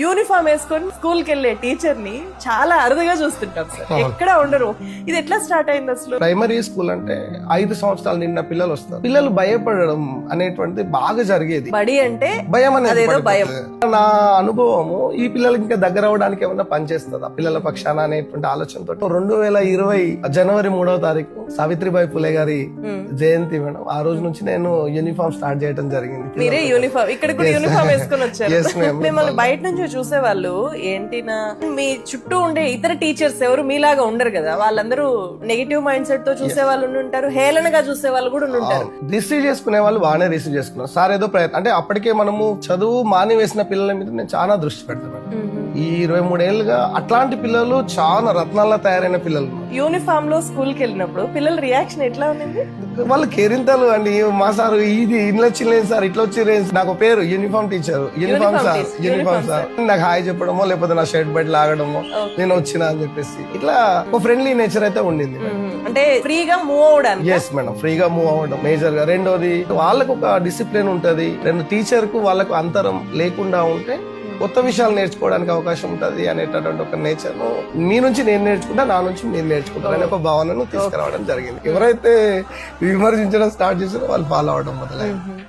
Uniform వేసుకొని స్కూల్కి వెళ్ళే టీచర్ని చాలా అరుదుగా చూస్తుంటాం సార్. ఎక్కడ ఉండరు. ఇది ఎట్లా స్టార్ట్ అయింది అసలు? ప్రైమరీ స్కూల్ అంటే ఐదు సంవత్సరాలు నిన్న పిల్లలు వస్తారు. పిల్లలు భయపడడం అనేటువంటిది బాగా జరిగేది. బడి అంటే భయం అనేది అదేదో భయం. నా అనుభవము ఈ పిల్లలకి ఇంకా దగ్గర అవడానికి ఏమన్నా పనిచేస్తుందా పిల్లల పక్షాన అనేటువంటి ఆలోచనతో రెండు వేల ఇరవై జనవరి మూడవ తారీఖు సావిత్రిబాయి పులే గారి జయంతి మేడం. ఆ రోజు నుంచి నేను యూనిఫామ్ స్టార్ట్ చేయడం జరిగింది. మీరే యూనిఫామ్ ఇక్కడ కూడా యూనిఫామ్ వేసుకొని వచ్చారు. మిమ్మల్ని బయట నుంచి చూసేవాళ్ళు ఏంటినా? మీ చుట్టూ ఉండే ఇతర టీచర్స్ ఎవరు మీలాగా ఉండరు కదా? వాళ్ళందరూ నెగిటివ్ మైండ్ సెట్తో చూసే వాళ్ళు ఉంటారు హేళనగా చూసే వాళ్ళు కూడా ఉంటారు రిసీవ్ చేసుకునే వాళ్ళు బాగానే రిసీవ్ చేసుకున్నారు. సార్ ఏదో ప్రయత్నం అంటే అప్పటికే మనము చదువు మాని వేసిన పిల్లల మీద నేను చాలా దృష్టి పెడతాను ఈ ఇరవై మూడేళ్ళుగా అట్లాంటి పిల్లలు చాలా రత్నాల్లో తయారైన పిల్లలు యూనిఫామ్లో స్కూల్కి వెళ్ళినప్పుడు పిల్లల రియాక్షన్ ఎట్లా ఉంది వాళ్ళు కేరింతలు అండి. మా సార్ ఇది ఇట్లా వచ్చిలేదు సార్ ఇట్లా వచ్చి నాకు పేరు uniform teacher. Uniform sir uniform sir. నాకు హాయ్ చెప్పడమో లేకపోతే నా షర్ట్ బయట లాగడమో నేను వచ్చిన అని చెప్పేసి. ఇట్లా ఒక ఫ్రెండ్లీ నేచర్ అయితే ఉండింది. అంటే ఫ్రీగా మూవ్ అవడానికి ఎస్ మేడం ఫ్రీగా మూవ్ అవ్వడం మేజర్గా రెండోది వాళ్ళకు ఒక డిసిప్లిన్ ఉంటది. రెండు టీచర్కు వాళ్ళకు అంతరం లేకుండా ఉంటే కొత్త విషయాలు నేర్చుకోవడానికి అవకాశం ఉంటది అనేటటువంటి ఒక నేచర్ను మీ నుంచి నేను నేర్చుకుంటా నా నుంచి మీరు నేర్చుకుంటారు అనే ఒక భావనను తీసుకురావడం జరిగింది. ఎవరైతే విమర్శించడం స్టార్ట్ చేసారో వాళ్ళు ఫాలో అవడం మొదలైంది.